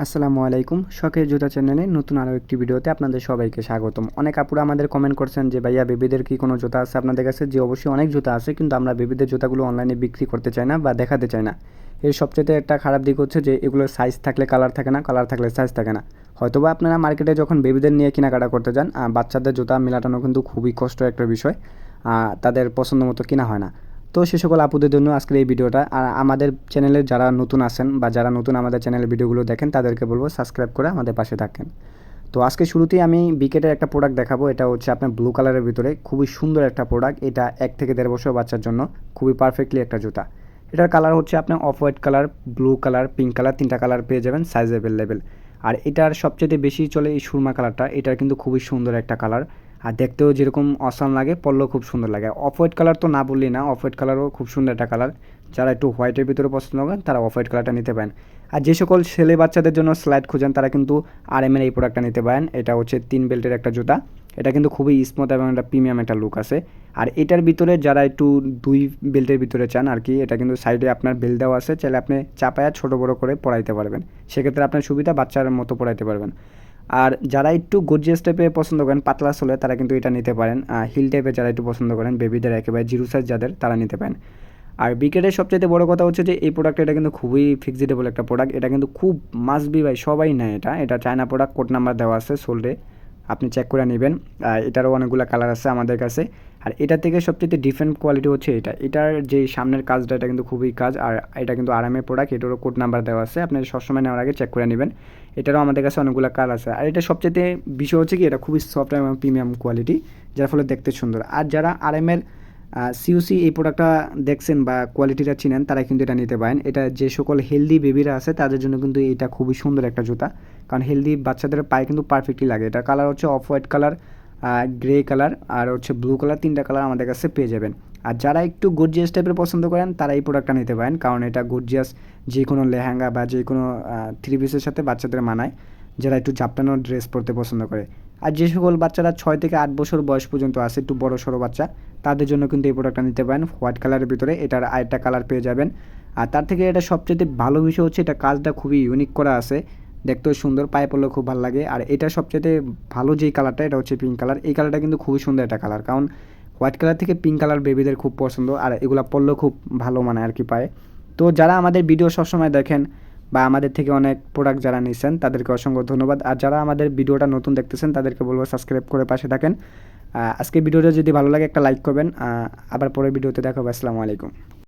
আসসালামু আলাইকুম। শখের জুতা চ্যানেলে নতুন আরও একটি ভিডিওতে আপনাদের সবাইকে স্বাগতম। অনেক আপুরা আমাদের কমেন্ট করছেন যে, ভাইয়া, বেবিদের কি কোনো জুতা আছে আপনাদের কাছে? যে, অবশ্যই অনেক জুতা আছে, কিন্তু আমরা বেবিদের জুতাগুলো অনলাইনে বিক্রি করতে চাই না বা দেখাতে চাই না। এর সবচেয়ে একটা খারাপ দিক হচ্ছে যে, এগুলোর সাইজ থাকলে কালার থাকে না কালার থাকলে সাইজ থাকে না। হয়তোবা আপনারা মার্কেটে যখন বেবিদের নিয়ে কেনাকাটা করতে যান বাচ্চাদের জুতা মেলাটানো কিন্তু খুবই কষ্ট একটা বিষয়। তাদের পছন্দ মতো কেনা হয় না। তো সে সকল আপুদের জন্য আজকের এই ভিডিওটা। আর আমাদের চ্যানেলে যারা নতুন আছেন বা যারা নতুন আমাদের চ্যানেলে ভিডিওগুলো দেখেন, তাদেরকে বলব সাবস্ক্রাইব করে আমাদের পাশে থাকেন। তো আজকে শুরুতেই আমি বিকেটের একটা প্রোডাক্ট দেখাবো। এটা হচ্ছে আপনার ব্লু কালারের ভিতরে খুবই সুন্দর একটা প্রোডাক্ট এটা এক থেকে দেড় বছর বাচ্চার জন্য খুবই পারফেক্টলি একটা জুতা। এটার কালার হচ্ছে আপনার off white colour blue colour pink colour তিনটা কালার পেয়ে যাবেন সাইজ অ্যাভেলেবেল আর এটার সবচেয়ে বেশি চলে এই সুরমা কালারটা এটার কিন্তু খুবই সুন্দর একটা কালার আর দেখতেও যেরকম অসাম লাগে পড়লেও খুব সুন্দর লাগে। অফ হোয়াইট কালার তো না বললি না অফ হোয়াইট কালারও খুব সুন্দর একটা কালার যারা একটু হোয়াইটের ভিতরে পছন্দ করেন, তারা অফ হোয়াইট কালারটা নিতে পারেন। আর যে সকল ছেলে বাচ্চাদের জন্য স্লাইড খুঁজেন, তারা কিন্তু আর এম এর এই প্রোডাক্টটা নিতে পারেন। এটা হচ্ছে তিন বেল্টের একটা জুতা। এটা কিন্তু খুবই স্মুথ এবং একটা প্রিমিয়াম একটা লুক আছে। আর এটার ভিতরে যারা একটু দুই বেল্টের ভিতরে চান আর কি, এটা কিন্তু সাইডে আপনার বেল্ট দেওয়া আছে, চাইলে আপনি চাপায়া ছোটো বড়ো করে পড়াইতে পারবেন। সেক্ষেত্রে আপনার সুবিধা বাচ্চার মতো পড়াইতে পারবেন। আর যারা একটু গর্জিয়াস টাইপে পছন্দ করেন, পাতলা সোলে তারা কিন্তু এটা নিতে পারেন। হিল টাইপের যারা একটু পছন্দ করেন বেবিদের একেবারে জিরো সাইজ যাদের, তারা নিতে পারেন। আর বিকেটের সবচেয়ে বড় কথা হচ্ছে যে, এই প্রোডাক্ট এটা কিন্তু খুবই ফিক্সিটেবল একটা প্রোডাক্ট এটা কিন্তু খুব মাস্ট বি ভাই, সবাই নেয় এটা। এটা চায়না প্রোডাক্ট কোড নাম্বার দেওয়া আছে সোলডে আপনি চেক করে নেবেন। এটারও অনেকগুলো কালার আছে আমাদের কাছে। আর এটা থেকে সবচেয়ে ডিফারেন্ট কোয়ালিটি হচ্ছে এটা। এটার যে সামনের কাজটা, এটা কিন্তু খুবই কাজ। আর এটা কিন্তু আরামের প্রোডাক্ট এটারও কোড নাম্বার দেওয়া আছে। আপনি সবসময় নেওয়ার আগে চেক করে নেবেন। এটারও আমাদের কাছে অনেকগুলো কালার আছে। আর এটা সবচেয়ে বিষয় হচ্ছে কি, এটা খুবই সফট এবং প্রিমিয়াম কোয়ালিটি যার ফলে দেখতে সুন্দর। আর যারা আরামের সিউসি এই প্রোডাক্টটা দেখছেন বা কোয়ালিটিটা চিনেন তারা কিন্তু এটা নিতে পারেন। এটা যে সকল হেলদি বেবিরা আছে, তাদের জন্য কিন্তু এটা খুবই সুন্দর একটা জুতা। কারণ হেলদি বাচ্চাদের পায়ে কিন্তু পারফেক্টলি লাগে। এটা কালার হচ্ছে off white colour grey colour আর হচ্ছে ব্লু কালার তিনটা কালার আমাদের কাছে পেয়ে যাবেন। আর যারা একটু গর্জিয়াস টাইপের পছন্দ করেন, তারা এই প্রোডাক্টটা নিতে পারেন। কারণ এটা গর্জিয়াস যে কোনো লেহেঙ্গা বা যে কোনো থ্রি পিসের সাথে বাচ্চাদের মানায়, যারা একটু জাপটানো ড্রেস পরতে পছন্দ করে। আর যে সকল বাচ্চারা ছয় থেকে আট বছর বয়স পর্যন্ত আছে, একটু বড় সড়ো বাচ্চা, তাদের জন্য কিন্তু এই প্রোডাক্টটা নিতে পারেন। হোয়াইট কালারের ভিতরে এটার আরেকটা কালার পেয়ে যাবেন। আর তার থেকে এটা সবচেয়ে ভালো বিষয় হচ্ছে, এটা কাজটা খুবই ইউনিক করা আছে। দেখতেও সুন্দর, পায়ে পড়লে খুব ভালো লাগে। আর এটা সবচেয়ে ভালো যেই কালারটা এটা হচ্ছে পিঙ্ক কালার এই কালারটা কিন্তু খুবই সুন্দর একটা কালার কারণ হোয়াইট কালার থেকে পিঙ্ক কালার বেবিদের খুব পছন্দ, আর এগুলো পরলেও খুব ভালো মানে আর কি পায়। তো যারা আমাদের ভিডিও সবসময় দেখেন বা আমাদের থেকে অনেক প্রোডাক্ট যারা নিচ্ছেন তাদেরকে অসংখ্য ধন্যবাদ। আর যারা আমাদের ভিডিওটা নতুন দেখতেছেন, তাদেরকে বলব সাবস্ক্রাইব করে পাশে থাকেন। আজকে ভিডিওটা যদি ভালো লাগে, একটা লাইক করবেন। আবার পরের ভিডিওতে দেখাবো। আসসালামু আলাইকুম।